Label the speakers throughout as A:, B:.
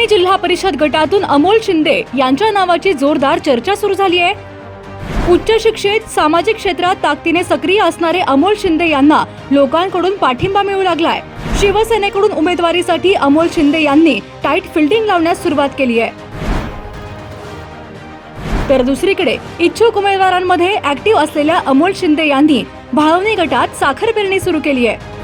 A: भाळवणी जिल्हा परिषद गटातून अमोल शिंदे यांच्या नावाची जोरदार चर्चा सुरू झाली आहे. उच्च शिक्षित सामाजिक क्षेत्रात ताकदीने सक्रिय असणारे अमोल शिंदे यांना लोकांकडून पाठिंबा मिळू लागलाय. शिवसेनेकडून उमेदवारीसाठी अमोल शिंदे यांनी टाईट फिल्डिंग लावण्यास सुरुवात केली आहे. तर दुसरीकडे इच्छुक उमेदवारांमध्ये ऍक्टिव्ह असलेल्या अमोल शिंदे यांनी भाळवणी गटात साखर पेरणी सुरू केली आहे.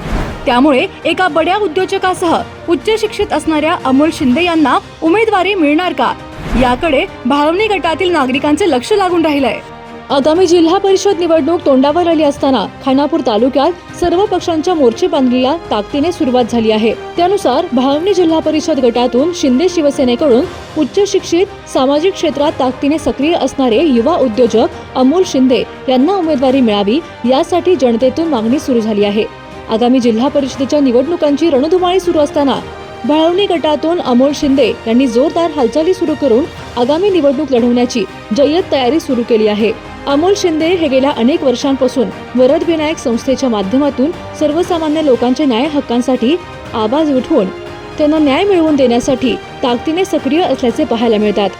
A: त्यामुळे एका बड्या उद्योजकासह उच्च शिक्षित असणाऱ्या अमोल शिंदे यांना उमेदवारी मिळणार का? याकडे भावनी गटातील नागरिकांचे लक्ष लागून राहिलंय. आगामी जिल्हा परिषद निवडणूक तोंडावर आली असताना खानापूर तालुक्यात सर्व पक्षांच्या मोर्चे बांधणीला ताकदीने सुरुवात झाली आहे. त्यानुसार भावनी जिल्हा परिषद गटातून शिंदे शिवसेनेकडून उच्च शिक्षित सामाजिक क्षेत्रात ताकदीने सक्रिय असणारे युवा उद्योजक अमोल शिंदे यांना उमेदवारी मिळावी यासाठी जनतेतून मागणी सुरू झाली आहे. आगामी जिल्हा परिषदेच्या निवडणुकांची रणधुमाळी सुरू असताना भाळवणी गटातून अमोल शिंदे यांनी जोरदार हालचाली सुरू करून आगामी निवडणूक लढवण्याची जय्यत तयारी सुरू केली आहे. अमोल शिंदे हे गेल्या अनेक वर्षांपासून वरद विनायक संस्थेच्या माध्यमातून सर्वसामान्य लोकांच्या न्याय हक्कांसाठी आवाज उठवून त्यांना न्याय मिळवून देण्यासाठी ताकदीने सक्रिय असल्याचे पाहायला मिळतात.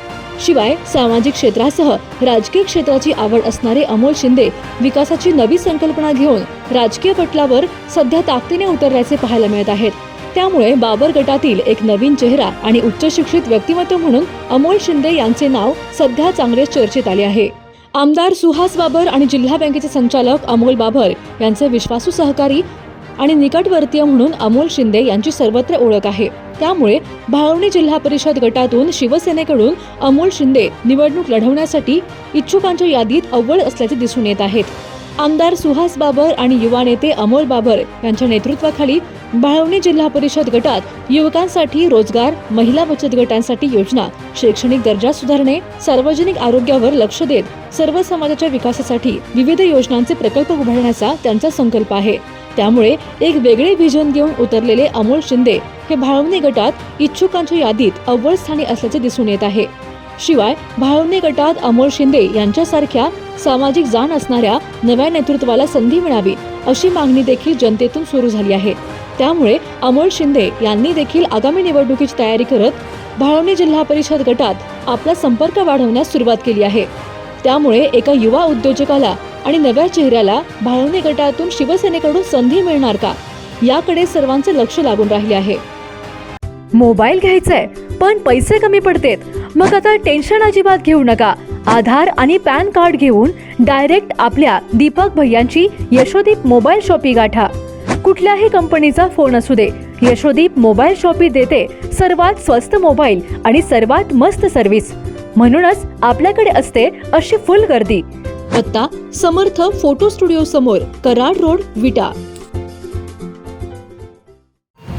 A: शिवाय सामाजिक क्षेत्रासह राजकीय क्षेत्राची आवड असणारे अमोल शिंदे विकासाची नवी संकल्पना घेऊन राजकीय पटलावर सध्या ताकदीने उतरल्याचे पाहायला मिळत आहेत. त्यामुळे बाबर गटातील एक नवीन चेहरा आणि उच्च शिक्षित व्यक्तिमत्व म्हणून अमोल शिंदे यांचे नाव सध्या चांगलेच चर्चेत आले आहे. आमदार सुहास बाबर आणि जिल्हा बँकेचे संचालक अमोल बाबर यांचे विश्वासू सहकारी आणि निकटवर्तीय म्हणून अमोल शिंदे यांची सर्वत्र ओळख आहे. त्यामुळे भाळवणी जिल्हा परिषद गटातून शिवसेनेकडून अमोल शिंदे निवडणूक लढवण्यासाठी इच्छुकांच्या यादीत अव्वल असल्याचे दिसून येत आहेत. आमदार सुहास बाबर आणि युवा नेते अमोल बाबर यांच्या नेतृत्वाखाली भाळवणी जिल्हा परिषद गटात युवकांसाठी रोजगार महिला बचत गटांसाठी योजना शैक्षणिक दर्जा सुधारणे सार्वजनिक आरोग्यावर लक्ष देत सर्व समाजाच्या विकासासाठी विविध योजनांचे प्रकल्प उभारण्याचा त्यांचा संकल्प आहे. त्यामुळे एक वेगळे व्हिजन घेऊन उतरलेले अमोल शिंदे हे भाळवणी गटात इच्छुकांच्या यादीत अव्वल स्थानी असल्याचे दिसून येत आहे. शिवाय भाळवणी गटात अमोल शिंदे यांच्यासारख्या सामाजिक जाण असणाऱ्या नव्या नेतृत्वाला संधी मिळावी अशी मागणी देखील जनतेतून सुरू झाली आहे. त्यामुळे अमोल शिंदे यांनी देखील आगामी निवडणुकीची तयारी करत भाळवणी जिल्हा परिषद गटात आपला संपर्क वाढवण्यास सुरुवात केली आहे. त्यामुळे एका युवा उद्योजकाला आणि नव्या चेहऱ्याला भाळवणी गटातून शिवसेनेकडून संधी मिळणार का? याकडे सर्वांचे लक्ष लागून राहिले आहे. मोबाईल घ्यायचाय पण पैसे कमी पडतेत. मग आता टेन्शन अजिबात घेऊ नका. आधार आणि पॅन कार्ड घेऊन डायरेक्ट आपल्या दीपक भैयांची यशोदीप मोबाईल शॉपी गाठा. कुठल्याही कंपनीचा फोन असू दे. यशोदीप मोबाईल शॉपी देते सर्वात स्वस्त मोबाईल आणि सर्वात मस्त सर्व्हिस. म्हणूनच आपल्याकडे असते अशी फुल गर्दी. पत्ता समर्थ फोटो स्टुडिओ समोर कराड रोड विटा.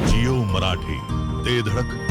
B: जिओ मराठी ते धडक.